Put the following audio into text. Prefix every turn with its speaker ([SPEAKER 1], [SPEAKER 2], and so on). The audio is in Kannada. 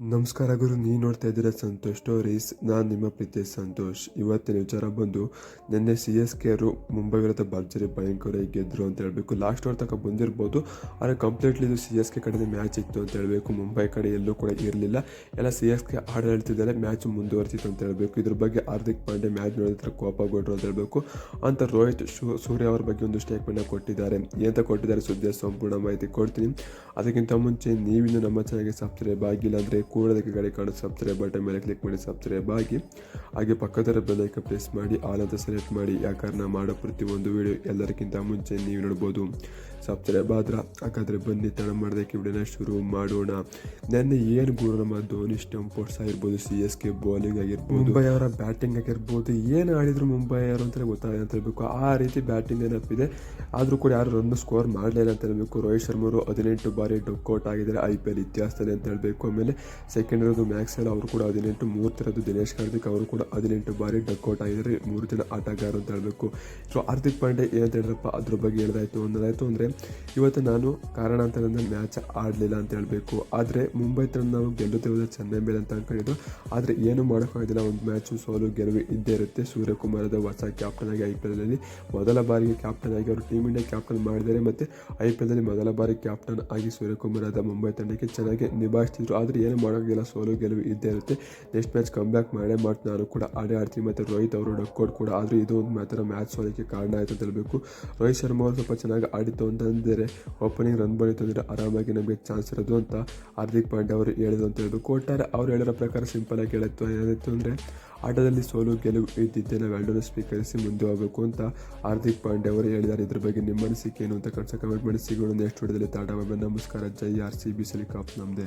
[SPEAKER 1] ನಮಸ್ಕಾರ ಗುರು, ನೀವು ನೋಡ್ತಾ ಇದ್ದೀರಾ ಸಂತೋಷ್ ಸ್ಟೋರೀಸ್. ನಾನು ನಿಮ್ಮ ಪ್ರೀತಿ ಸಂತೋಷ್. ಇವತ್ತಿನ ವಿಚಾರ ಬಂದು, ನಿನ್ನೆ ಸಿ ಎಸ್ ಕೆ ಅವರು ಮುಂಬೈ ವಿರುದ್ಧ ಭರ್ಜರಿ ಭಯಂಕರ ಗೆದ್ದರು ಅಂತ ಹೇಳಬೇಕು. ಲಾಸ್ಟ್ ಓವರ್ ತನಕ ಬಂದಿರ್ಬೋದು, ಆದರೆ ಕಂಪ್ಲೀಟ್ಲಿ ಇದು ಸಿ ಎಸ್ ಕೆ ಕಡೆ ಮ್ಯಾಚ್ ಇತ್ತು ಅಂತ ಹೇಳಬೇಕು. ಮುಂಬೈ ಕಡೆ ಎಲ್ಲೂ ಕೂಡ ಇರಲಿಲ್ಲ. ಎಲ್ಲ ಸಿ ಎಸ್ ಕೆ ಆಡಳಿತಿದ್ದಾರೆ ಮ್ಯಾಚ್ ಮುಂದುವರಿಸಿತ್ತು ಅಂತ ಹೇಳಬೇಕು. ಇದ್ರ ಬಗ್ಗೆ ಹಾರ್ದಿಕ್ ಪಾಂಡೆ ಮ್ಯಾಚ್ ನೋಡಿದ್ರೆ ಕೋಪಗೊಂಡ್ರು ಅಂತ ಹೇಳಬೇಕು. ಅಂತ ರೋಹಿತ್ ಸೂರ್ಯ ಅವ್ರ ಬಗ್ಗೆ ಒಂದು ಸ್ಟೇಟ್ಮೆಂಟ್ ಕೊಟ್ಟಿದ್ದಾರೆ. ಏನಂತ ಕೊಟ್ಟಿದ್ದಾರೆ ಸುದ್ದಿಯ ಸಂಪೂರ್ಣ ಮಾಹಿತಿ ಕೊಡ್ತೀನಿ. ಅದಕ್ಕಿಂತ ಮುಂಚೆ ನೀವಿನ್ನು ನಮ್ಮ ಚಾನಲ್ಗೆ ಸಬ್ಸ್ಕ್ರೈಬ್ ಆಗಿಲ್ಲ ಅಂದರೆ ಕೂಡದಕ್ಕೆ ಗಾಡಿ ಕಾಣೋ ಸಬ್ಸ್ಕ್ರೈಬ್ ಬಟನ್ ಮೇಲೆ ಕ್ಲಿಕ್ ಮಾಡಿ ಸಬ್ಸ್ಕ್ರೈಬ್ ಆಗಿ. ಹಾಗೆ ಪಕ್ಕದರ ಬೆಲ್ಲೈಕ ಪ್ರೆಸ್ ಮಾಡಿ, ಆಲ್ ಅಂತ ಸೆಲೆಕ್ಟ್ ಮಾಡಿ. ಯಾಕಂದ್ರೆ ನಾ ಮಾಡೋ ಪ್ರತಿಯೊಂದು ವೀಡಿಯೋ ಎಲ್ಲರಿಗಿಂತ ಮುಂಚೆ ನೀವು ನೋಡ್ಬೋದು. ಸಬ್ಸ್ಕ್ರೈಬ್ ಆದ್ರೆ ಹಾಗಾದರೆ ಬನ್ನಿ, ತಡ ಮಾಡೋದಕ್ಕೆ ವಿಡಿಯೋನ ಶುರು ಮಾಡೋಣ. ನೆನ್ನೆ ಏನು ಗುರು ನಮ್ಮ ಧೋನಿ ಸ್ಟೆಂಪೋರ್ಟ್ಸ್ ಆಗಿರ್ಬೋದು ಸಿ ಎಸ್ ಕೆ ಬೌಲಿಂಗ್ ಆಗಿರ್ಬೋದು ಮುಂಬೈ ಅವರ ಬ್ಯಾಟಿಂಗ್ ಆಗಿರ್ಬೋದು, ಏನು ಆಡಿದ್ರು ಮುಂಬೈ ಅವರು ಅಂತ ಗೊತ್ತಾಗಿದೆ ಅಂತ ಹೇಳಬೇಕು. ಆ ರೀತಿ ಬ್ಯಾಟಿಂಗ್ ನೆನಪಿದೆ ಆದರೂ ಕೂಡ ಯಾರು ರನ್ ಸ್ಕೋರ್ ಮಾಡಲಿಲ್ಲ ಅಂತ ಹೇಳಬೇಕು. ರೋಹಿತ್ ಶರ್ಮರು ಹದಿನೆಂಟು ಬಾರಿ ಡೊಕ್ಔಟ್ ಆಗಿದ್ದಾರೆ. ಐ ಪಿ ಎಲ್ ಇತಿಹಾಸದಲ್ಲಿ ಅಂತ ಹೇಳಬೇಕು. ಆಮೇಲೆ ಸೆಕೆಂಡ್ ಇರೋದು ಮ್ಯಾಕ್ಸೆಲ್ ಅವರು ಕೂಡ ಹದಿನೆಂಟು ಮೂರ್ತಿರೋದು ದಿನೇಶ್ ಕಾರ್ತಿಕ್ ಅವರು ಕೂಡ ಹದಿನೆಂಟು ಬಾರಿ ಡಕ್ಔಟ್ ಆಗಿದ್ದಾರೆ. ಮೂರು ಜನ ಆಟಗಾರರು ಅಂತ ಹೇಳಬೇಕು. ಸೊ ಹಾರ್ದಿಕ್ ಪಾಂಡೆ ಏನಂತ ಹೇಳಿದ್ರಪ್ಪ? ಅದ್ರ ಬಗ್ಗೆ ಹೇಳ್ದಾಯ್ತು ಒಂದಾಯ್ತು ಅಂದರೆ, ಇವತ್ತು ನಾನು ಕಾರಣಾಂತರದಿಂದ ಮ್ಯಾಚ್ ಆಡಲಿಲ್ಲ ಅಂತ ಹೇಳಬೇಕು. ಆದರೆ ಮುಂಬೈ ತಂಡ ನಾವು ಗೆಲ್ಲುತ್ತಿರುವುದು ಚೆನ್ನೈ ಮೇಲೆ ಅಂತ ಅಂದ್ಕೊಂಡಿದ್ದು ಆದರೆ ಏನು ಮಾಡೋಕ್ಕಾಗಿಲ್ಲ ಒಂದು ಮ್ಯಾಚು ಸೋಲು, ಗೆಲುವು ಇದ್ದೇ ಇರುತ್ತೆ. ಸೂರ್ಯಕುಮಾರದ ಹೊಸ ಕ್ಯಾಪ್ಟನ್ ಆಗಿ ಐ ಪಿ ಎಲ್ನಲ್ಲಿ ಮೊದಲ ಬಾರಿಗೆ ಕ್ಯಾಪ್ಟನ್ ಆಗಿ ಅವರು ಟೀಮ್ ಇಂಡಿಯಾ ಕ್ಯಾಪ್ಟನ್ ಮಾಡಿದ್ದಾರೆ ಮತ್ತು ಐ ಪಿ ಎಲ್ನಲ್ಲಿ ಮೊದಲ ಬಾರಿ ಕ್ಯಾಪ್ಟನ್ ಆಗಿ ಸೂರ್ಯಕುಮಾರದ ಮುಂಬೈ ತಂಡಕ್ಕೆ ಚೆನ್ನಾಗಿ ನಿಭಾಯಿಸ್ತಿದ್ರು. ಆದರೆ ಏನು ಮಾಡೋಕ್ಕಿಲ್ಲ ಸೋಲು ಗೆಲುವು ಇದ್ದೇ ಇರುತ್ತೆ. ನೆಕ್ಸ್ಟ್ ಮ್ಯಾಚ್ ಕಮ್ ಬ್ಯಾಕ್ ಮಾಡೇ ಮಾಡಿ ನಾನು ಕೂಡ ಆಡೇ ಆಡ್ತೀನಿ. ಮತ್ತು ರೋಹಿತ್ ಅವರು ಡಕ್ಔಟ್ ಕೂಡ. ಆದರೂ ಇದು ಒಂದು ಮಾತ್ರ ಮ್ಯಾಚ್ ಸೋಲಿಕ್ಕೆ ಕಾರಣ ಆಯಿತು ಅಂತ ಹೇಳಬೇಕು. ರೋಹಿತ್ ಶರ್ಮಾ ಅವರು ಸ್ವಲ್ಪ ಚೆನ್ನಾಗಿ ಆಡಿತ್ತು ಅಂತಂದರೆ ಓಪನಿಂಗ್ ರನ್ ಬಳಿತು ಅಂದರೆ ಆರಾಮಾಗಿ ನಮಗೆ ಚಾನ್ಸ್ ಇರೋದು ಅಂತ ಹಾರ್ದಿಕ್ ಪಾಂಡ್ಯ ಅವರು ಹೇಳಿದ್ರು ಅಂತ ಹೇಳಿದ್ರು ಒಟ್ಟಾರೆ ಅವ್ರು ಹೇಳಿರೋ ಪ್ರಕಾರ ಸಿಂಪಲ್ ಆಗಿ ಹೇಳಿತ್ತು. ಏನಾಯಿತು ಅಂದರೆ ಆಟದಲ್ಲಿ ಸೋಲು ಗೆಲುವು ಇದ್ದಿದ್ದೆ ನಾವು ಎಲ್ಲರೂ ಸ್ವೀಕರಿಸಿ ಮುಂದೆ ಹೋಗಬೇಕು ಅಂತ ಹಾರ್ದಿಕ್ ಪಾಂಡ್ಯ ಅವರು ಹೇಳಿದ್ದಾರೆ. ಇದ್ರ ಬಗ್ಗೆ ನಿಮ್ಮ ಅನಿಸಿಕೆ ಏನು ಅಂತ ಕನ್ಸ ಕಮೆಂಟ್ ಮಾಡಿ. ಸಿಗೋಣ. ನೆಕ್ಸ್ಟ್ ವಿಡಿಯೋದಲ್ಲಿ ತಾಟ ನಮಸ್ಕಾರ ಜೈ ಆರ್ ಸಿ ಬಿ. ಸಲಿ ಕಾಪ್. ನಮ್ಮದೇ